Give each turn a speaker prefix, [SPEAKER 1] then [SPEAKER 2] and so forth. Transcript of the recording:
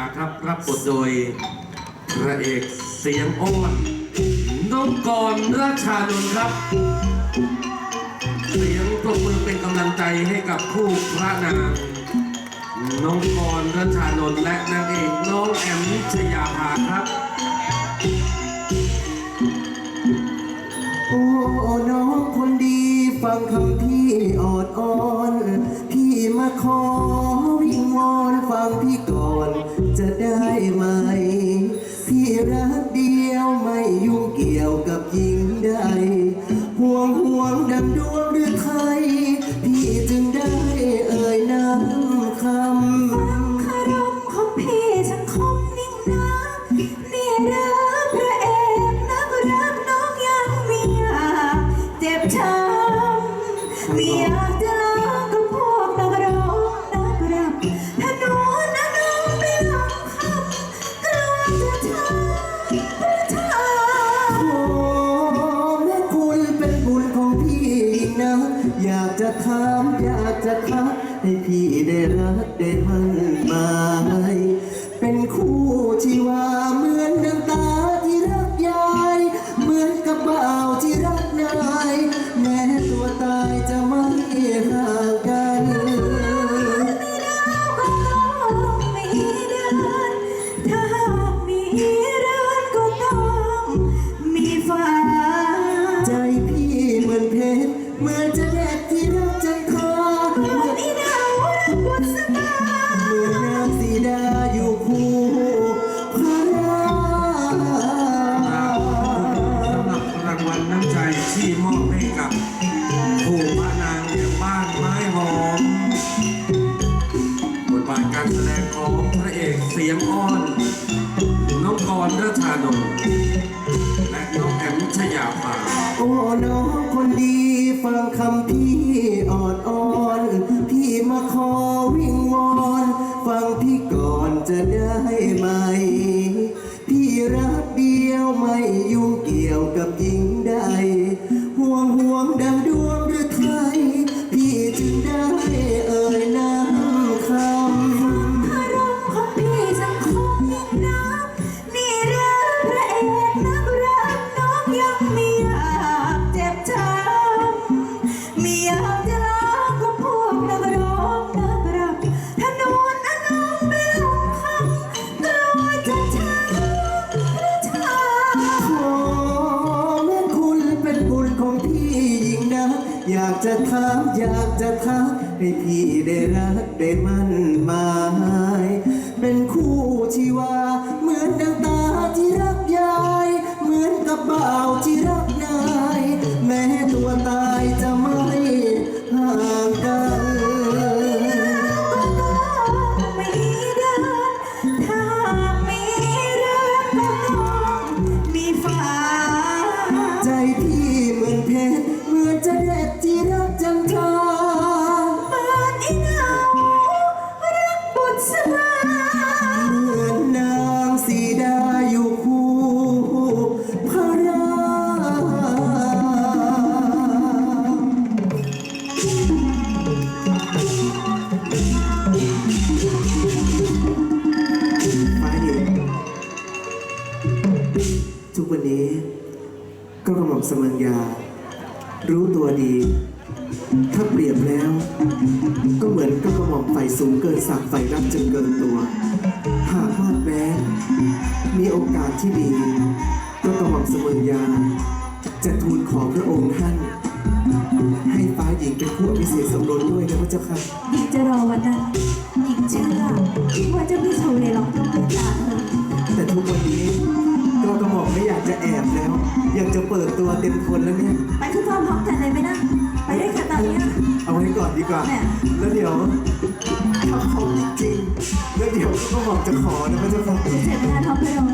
[SPEAKER 1] าครับรับบทโดยพระเอกเสียงอ้อนน้องกรณ์ราชานนท์ครับ เสียงปรบมือเป็นกำลังใจให้กับคู่พระนางน้องกรณ์รัชานนท์และนางเอกน้องแอมนิชยาภาครับ
[SPEAKER 2] โอ้น้องคนดีฟังคำพี่ออดอ้อน พี่มาขอ ยุ่งเกี่ยวกับหญิงใด ห่วงห่วงดังดวงหรือไทยพี่จึงได้เอ่ยนำคำ
[SPEAKER 3] คารมของพี่ฉันคมนิ่งนะนี่รักพระเอกนักรักน้องยังม่อากเจ็บช้ำม่อากจะลา อ
[SPEAKER 2] ยากจะถามอยากจะทักให้พี่ได้รักได้มั่นหมายเป็นคู่ที่ว่า อบให้กั
[SPEAKER 1] บผู้พระนางอย่างบ้านไม้หอมบทบาทการแสดงของพระเอกเสียงอ้อน น้องกรณ์รัชานนท์และน้องแอมชยาภา
[SPEAKER 2] โอ้น้องคนดีฟังคำพี่อ่อดอ้อนพี่มาขอวิงวอนฟังพี่ก่อนจะได้ไหม พี่รักเดียวไม่ยุ่งเกี่ยวกับหญิงใด ห่วงห่วงดังดวง อยา
[SPEAKER 3] กจะถาม
[SPEAKER 2] อยากจะทักให้พี่ได้รักได้มั่นหมาย เป็นคู่ชีวา เหมือนดังตาที่รักยาย เหมือนกับบ่าวที่รัก สมัญญา รู้ตัวดี ถ้าเปรียบแล้ว ก็เหมือนกับกระหม่อมไฟสูงเกินสักไฟรักจนเกินตัว หากวาดแม้มีโอกาสที่ดี ก็กระหม่อมสมัญญา จะทูลขอพระองค์ท่าน ให้ฟ้าหญิงเป็นผู้อภิเษกสมรสด้วยนะพระเจ้าค่ะ
[SPEAKER 3] จะรอวันนั้น
[SPEAKER 2] เปิดตัวเต็มคนแล้วเนี่ย
[SPEAKER 3] ไปขึ้นพร้อมๆกันเลยไหมนะ ไปด้วยกันตอนเนี้ย
[SPEAKER 2] เอาไว้ก่อนดีกว่า
[SPEAKER 3] แหม่
[SPEAKER 2] แล้วเดี๋ยวถ้าเขาจริงๆแล้วเดี๋ยวก็หม่อมจะขอนะพระเจ้าค่ะ
[SPEAKER 3] เสร็จเวลาท้องพระโรง
[SPEAKER 2] ข